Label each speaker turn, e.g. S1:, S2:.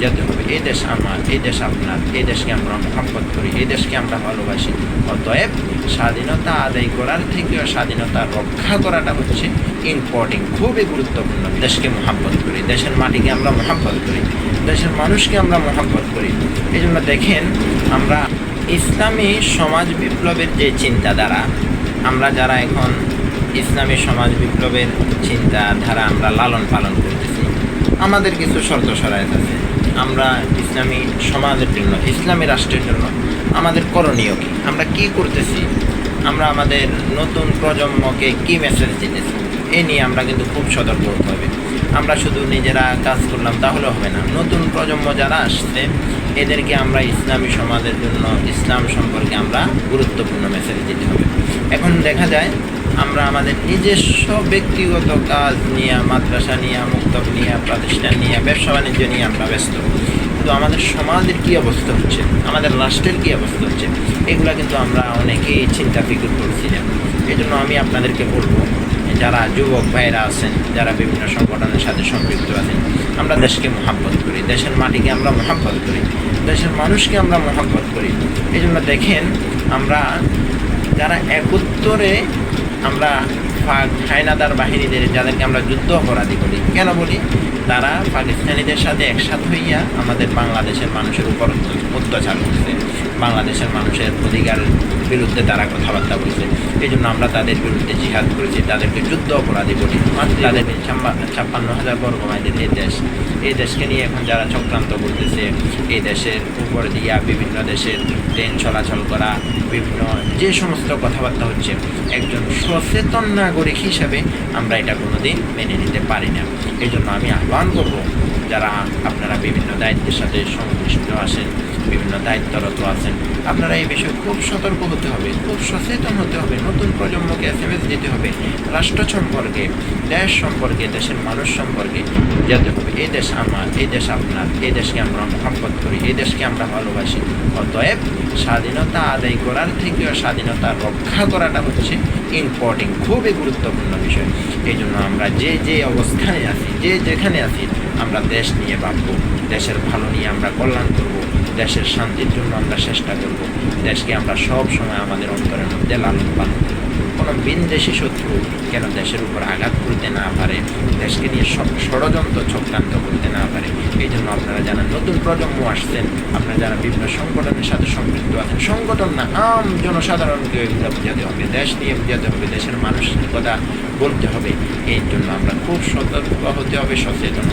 S1: যেতে হবে আমার এই আপনার এই আমরা মহাব্বত করি এই দেশকে আমরা ভালোবাসি অতএব স্বাধীনতা আদায় করার থেকেও স্বাধীনতা রক্ষা করাটা হচ্ছে ইম্পর্টেন্ট খুবই গুরুত্বপূর্ণ দেশকে মহাব্বত করি দেশের মাটিকে আমরা মহাব্বত করি দেশের মানুষকে আমরা মহাব্বত করি এই জন্য দেখেন আমরা ইসলামী সমাজ বিপ্লবের যে চিন্তাধারা, আমরা যারা এখন ইসলামী সমাজ বিপ্লবের চিন্তাধারা আমরা লালন পালন করতেছি, আমাদের কিছু শর্ত সরায়ত আছে। আমরা ইসলামী সমাজের জন্য, ইসলামী রাষ্ট্রের জন্য, আমাদের করণীয় কী? আমরা কি করতেছি? আমরা আমাদের নতুন প্রজন্মকে কি মেসেজ দিতেছি? এ নিয়ে আমরা কিন্তু খুব সতর্ক হতে হবে। আমরা শুধু নিজেরা কাজ করলাম তাহলে হবে না। নতুন প্রজন্ম যারা আসছে, এদেরকে আমরা ইসলামী সমাজের জন্য, ইসলাম সম্পর্কে আমরা গুরুত্বপূর্ণ মেসেজ দিতে হবে। এখন দেখা যায় আমরা আমাদের নিজস্ব ব্যক্তিগত কাজ নিয়ে, মাদ্রাসা নিয়ে মুক্তব নিয়ে, প্রতিষ্ঠান নিয়ে, ব্যবসা বাণিজ্য নিয়ে আমরা ব্যস্ত। কিন্তু আমাদের সমাজের কী অবস্থা হচ্ছে? আমাদের রাষ্ট্রের কী অবস্থা হচ্ছে? এগুলো কিন্তু আমরা অনেকেই চিন্তা ফিকুর করছি না। এই জন্য আমি আপনাদেরকে বলব, যারা যুবক ভাইয়েরা আছেন, যারা বিভিন্ন সংগঠনের সাথে সম্পৃক্ত আছেন, আমরা দেশকে মহাব্বত করি, দেশের মাটিকে আমরা মহাব্বত করি, দেশের মানুষকে আমরা মহাব্বত করি। এই জন্য দেখেন, আমরা যারা একত্তরে আমরা পাক হায়নাদার বাহিনীদের, যাদেরকে আমরা যুদ্ধ অপরাধী বলি, কেন বলি? তারা পাকিস্তানিদের সাথে একসাথ হইয়া আমাদের বাংলাদেশের মানুষের উপর অত্যাচার করছে। বাংলাদেশের মানুষের অধিকার বিরুদ্ধে তারা কথাবার্তা বলছে। এই জন্য আমরা তাদের বিরুদ্ধে জিহাদ করেছি, তাদেরকে যুদ্ধ অপরাধী বলি। তাদের ছাপ্পান্ন হাজার বর্গ মাইলের এই দেশ, এই দেশকে নিয়ে এখন যারা চক্রান্ত করতেছে এই দেশের উপর দিয়া বিভিন্ন দেশের ট্রেন চলাচল করা, বিভিন্ন যে সমস্ত কথাবার্তা হচ্ছে, একজন সচেতন নাগরিক হিসাবে আমরা এটা কোনো দিন মেনে নিতে পারি না। এই জন্য আমি আহ্বান করব যারা আপনারা বিভিন্ন দায়িত্বের সাথে সংশ্লিষ্ট আছেন, বিভিন্ন দায়িত্বরত আছেন, আপনারা এই বিষয়ে খুব সতর্ক হতে হবে, খুব সচেতন হতে হবে, নতুন প্রজন্মকে এস এম এস দিতে হবে, রাষ্ট্র সম্পর্কে, দেশ সম্পর্কে, দেশের মানুষ সম্পর্কে, যেতে হবে এই দেশ আমার এই দেশ আপনার, এই দেশকে আমরা মহাব্বত করি, এই দেশকে আমরা ভালোবাসি। অতএব স্বাধীনতা আদায় করার থেকেও স্বাধীনতা রক্ষা করাটা হচ্ছে ইম্পর্টেন্ট খুবই গুরুত্বপূর্ণ বিষয়। এই জন্য আমরা যে যে অবস্থানে আছি, যে যেখানে আছি আমরা দেশ নিয়ে ভাববো, দেশের ভালো নিয়ে আমরা কল্যাণ করব, দেশের শান্তির জন্য আমরা চেষ্টা করব, দেশকে আমরা সব সময় আমাদের অন্তরের মধ্যে লালন পালন করব। কোনো বিনদেশি শত্রু কেন দেশের উপর আঘাত করতে না পারে, দেশকে নিয়ে সব ষড়যন্ত্র চক্রান্ত করতে না পারে। এই জন্য আপনারা যারা নতুন প্রজন্ম আসছেন, আপনারা যারা বিভিন্ন সংগঠনের সাথে সম্পৃক্ত আছেন, সংগঠন না, আম জনসাধারণকে এগুলো বোঝাতে হবে দেশ নিয়ে বোঝাতে হবে, দেশের মানুষের কথা বলতে হবে। এই জন্য আমরা খুব সতর্ক হতে হবে, সচেতন